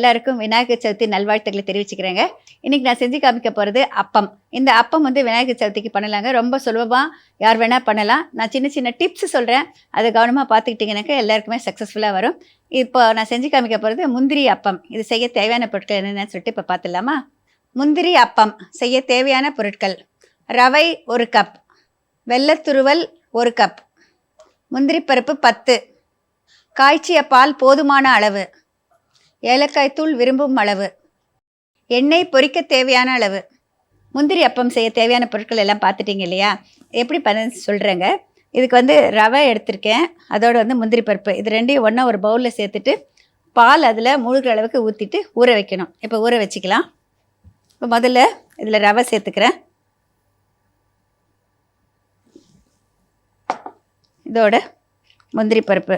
எல்லாருக்கும் விநாயகர் சதுர்த்தி நல்வாழ்த்துக்களை தெரிவிச்சுக்கிறேங்க. இன்னைக்கு நான் செஞ்சு காமிக்க போகிறது அப்பம். இந்த அப்பம் வந்து விநாயகர் சதுர்த்திக்கு பண்ணலாங்க. ரொம்ப சுலபமாக யார் வேணால் பண்ணலாம். நான் சின்ன சின்ன டிப்ஸ் சொல்கிறேன் அதை கவனமாக பார்த்துக்கிட்டிங்கனாக்கா எல்லாருக்குமே சக்ஸஸ்ஃபுல்லாக வரும். இப்போ நான் செஞ்சு காமிக்க போகிறது முந்திரி அப்பம். இது செய்ய தேவையான பொருட்கள் என்னென்னு சொல்லிட்டு இப்போ பார்த்துடலாமா? முந்திரி அப்பம். செய்ய தேவையான பொருட்கள். ரவை ஒரு கப் வெள்ளத்துருவல் ஒரு கப் முந்திரி பருப்பு பத்து. காய்ச்சிய பால் போதுமான அளவு. ஏலக்காய் தூள் விரும்பும் அளவு. எண்ணெய் பொரிக்க தேவையான அளவு. முந்திரி அப்பம் செய்ய தேவையான பொருட்கள் எல்லாம் பார்த்துட்டீங்க இல்லையா? எப்படி பண்ண சொல்கிறேங்க இதுக்கு வந்து ரவை எடுத்திருக்கேன். அதோட வந்து முந்திரி பருப்பு. இது ரெண்டையும் ஒன்றா ஒரு பவுலில் சேர்த்துட்டு பால் அதில் மூழ்கிற அளவுக்கு ஊற்றிட்டு ஊற வைக்கணும். இப்போ ஊற வச்சுக்கலாம். இப்போ முதல்ல இதில் ரவை சேர்த்துக்கிறேன். இதோட முந்திரி பருப்பு.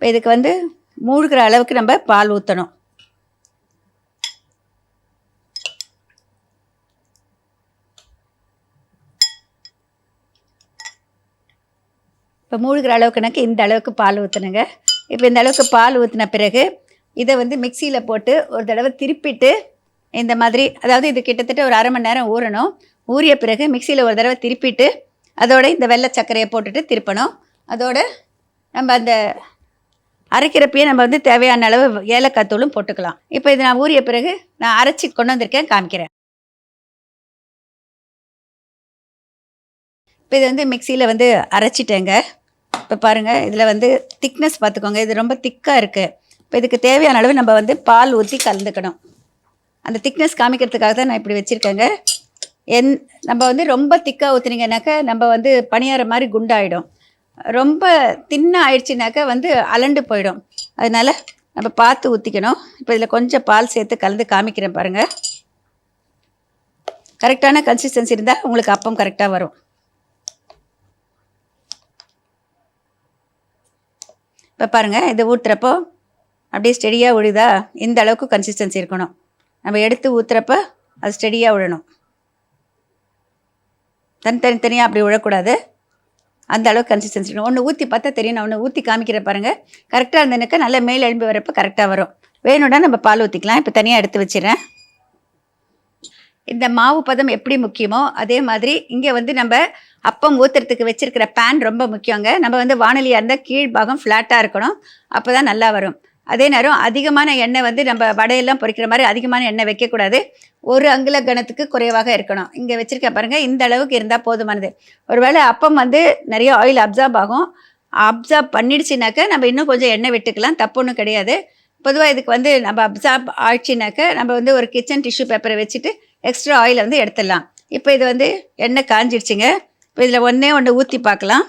இப்போ இதுக்கு வந்து மூழ்கிற அளவுக்கு நம்ம பால் ஊற்றணும் இப்போ மூழ்கிற அளவுக்கு எனக்கு இந்த அளவுக்கு பால் ஊற்றணுங்க இப்போ இந்த அளவுக்கு பால் ஊற்றின பிறகு இதை வந்து மிக்சியில் போட்டு ஒரு தடவை திருப்பிட்டு இந்த மாதிரி அதாவது இது கிட்டத்தட்ட ஒரு அரை மணி நேரம் ஊறணும். ஊறிய பிறகு மிக்சியில் ஒரு தடவை திருப்பிட்டு அதோட இந்த வெள்ளை சர்க்கரையை போட்டுட்டு திருப்பணும். அதோட நம்ம அந்த அரைக்கிறப்பயே நம்ம வந்து தேவையான அளவு ஏலக்காய் தூளும் போட்டுக்கலாம். இப்போ இது நான் ஊறிய பிறகு நான் அரைச்சி கொண்டு வந்திருக்கேன் காமிக்கிறேன். இப்போ இது வந்து மிக்சியில் வந்து அரைச்சிட்டேங்க. இப்போ பாருங்கள் இதில் வந்து திக்னஸ் பார்த்துக்கோங்க. இது ரொம்ப திக்காக இருக்குது இப்போ இதுக்கு தேவையான அளவு நம்ம வந்து பால் ஊற்றி கலந்துக்கணும். அந்த திக்னஸ் காமிக்கிறதுக்காக தான் நான் இப்படி வச்சுருக்கேங்க. என் நம்ம வந்து ரொம்ப திக்காக ஊற்றுனீங்கன்னாக்கா நம்ம வந்து பணியார மாதிரி குண்டாயிடும். ரொம்ப தின்ன ஆயிடுச்சுனாக்கா வந்து அலண்டு போயிடும். அதனால் நம்ம பார்த்து ஊற்றிக்கணும் இப்போ இதில் கொஞ்சம் பால் சேர்த்து கலந்து காமிக்கிறேன் பாருங்கள் கரெக்டான கன்சிஸ்டன்சி இருந்தால் உங்களுக்கு அப்பம் கரெக்டாக வரும். இப்போ பாருங்கள் இதை ஊற்றுறப்போ அப்படியே ஸ்டெடியாக விழுதா? இந்த அளவுக்கு கன்சிஸ்டன்சி இருக்கணும். நம்ம எடுத்து ஊற்றுறப்ப அது ஸ்டெடியாக விழணும். தனித்தனி தனியாக அப்படி விழக்கூடாது. அந்த அளவுக்கு கன்சிஸ்டன்சி ஒன்று ஊற்றி பார்த்தா தெரியும். நான் ஒன்று ஊற்றி காமிக்கிற பாருங்கள் கரெக்டாக இருந்ததுனாக்கா நல்லா மேல் எழும்பி வரப்போ கரெக்டாக வரும். வேணும்னா நம்ம பால் ஊற்றிக்கலாம் இப்போ தனியாக எடுத்து வச்சிடறேன். இந்த மாவு பதம் எப்படி முக்கியமோ அதே மாதிரி இங்கே வந்து நம்ம அப்பம் ஊற்றுறதுக்கு வச்சுருக்கிற பேன் ரொம்ப முக்கியங்க. நம்ம வந்து வானொலியாக இருந்தால் கீழ் பாகம் ஃப்ளாட்டாக இருக்கணும். அப்போ தான் நல்லா வரும். அதே நேரம் அதிகமான எண்ணெய் வந்து நம்ம வடையெல்லாம் பொறிக்கிற மாதிரி அதிகமான எண்ணெய் வைக்கக்கூடாது. ஒரு அங்குல கணத்துக்கு குறைவாக இருக்கணும். இங்கே வச்சுருக்க பாருங்கள் இந்த அளவுக்கு இருந்தால் போதுமானது. ஒருவேளை அப்பம் வந்து நிறைய ஆயில் அப்சார்ப் ஆகும். அப்சார்ப் பண்ணிடுச்சுனாக்க நம்ம இன்னும் கொஞ்சம் எண்ணெய் விட்டுக்கலாம். தப்பு ஒன்றும் கிடையாது. பொதுவாக இதுக்கு வந்து நம்ம அப்சார்ப் ஆயிடுச்சுனாக்க நம்ம வந்து ஒரு கிச்சன் டிஷ்யூ பேப்பரை வச்சுட்டு எக்ஸ்ட்ரா ஆயிலை வந்து எடுத்துடலாம். இப்போ இது வந்து எண்ணெய் காஞ்சிடுச்சுங்க. இப்போ இதில் ஒன்றே ஒன்று ஊற்றி பார்க்கலாம்.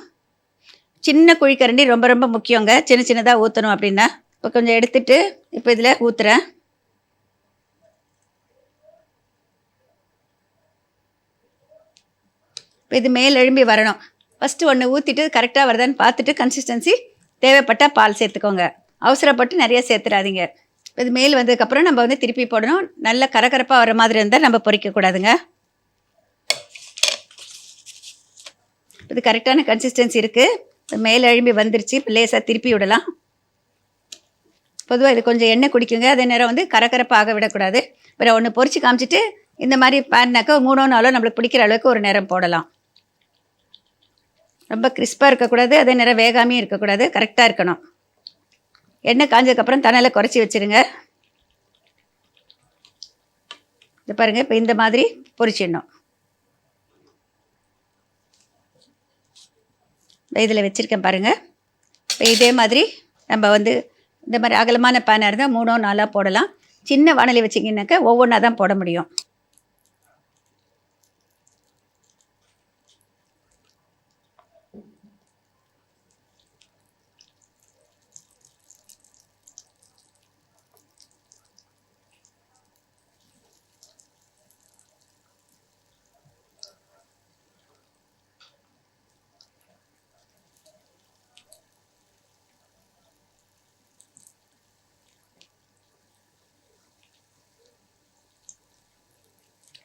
சின்ன குழிக்கரண்டி ரொம்ப ரொம்ப முக்கியங்க. சின்ன சின்னதாக ஊற்றணும் அப்படின்னா. இப்போ கொஞ்சம் எடுத்துட்டு இப்போ இதில் ஊற்றுறேன் இப்போ இது மேல் எழும்பி வரணும். ஃபஸ்ட்டு ஒன்று ஊற்றிட்டு கரெக்டாக வருதான்னு பார்த்துட்டு கன்சிஸ்டன்சி தேவைப்பட்டால் பால் சேர்த்துக்கோங்க. அவசரப்பட்டு நிறைய சேர்த்துறாதீங்க. இது மேல் வந்ததுக்கப்புறம் நம்ம வந்து திருப்பி போடணும். நல்ல கரகரப்பாக வர மாதிரி இருந்தால் நம்ம பொரிக்கக்கூடாதுங்க இது கரெக்டான கன்சிஸ்டன்சி இருக்குது மேல் எழும்பி வந்துருச்சு. இப்போ லேசாக திருப்பி விடலாம். பொதுவாக இது கொஞ்சம் எண்ணெய் குடிக்குங்க. அதே நேரம் வந்து கரகரப்பாக விடக்கூடாது. அப்புறம் ஒன்று பொரிச்சு காமிச்சிட்டு இந்த மாதிரி பேன்னாக்கா மூணோ நாளோ நம்மளுக்கு பிடிக்கிற அளவுக்கு ஒரு நேரம் போடலாம். ரொம்ப கிறிஸ்பாக இருக்கக்கூடாது. அதே நேரம் வேகாமையும் இருக்கக்கூடாது. கரெக்டாக இருக்கணும். எண்ணெய் காஞ்சதுக்கப்புறம் தணலை குறைச்சி வச்சுருங்க. இது பாருங்கள் இப்போ இந்த மாதிரி பொரிச்சிடணும் இதில் வச்சுருக்கேன் பாருங்கள் இப்போ இதே மாதிரி நம்ம வந்து இந்த மாதிரி அகலமான பேனாக இருந்தால் மூணோ நாலாக போடலாம். சின்ன வானொலி வச்சிங்கனாக்கா ஒவ்வொன்றா தான் போட முடியும்.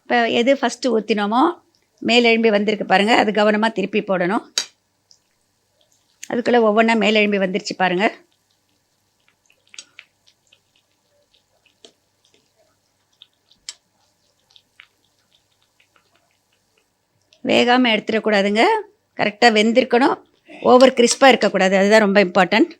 இப்போ எது ஃபஸ்ட்டு ஊற்றினோமோ மேலெழும்பி வந்திருக்கு பாருங்கள் அது கவனமாக திருப்பி போடணும். அதுக்குள்ளே ஒவ்வொன்றா மேலெழும்பி வந்துருச்சு பாருங்கள் வேகாமல் எடுத்துடக்கூடாதுங்க. கரெக்டாக வெந்திருக்கணும். ஓவர் கிறிஸ்பாக இருக்கக்கூடாது. அதுதான் ரொம்ப இம்பார்ட்டண்ட்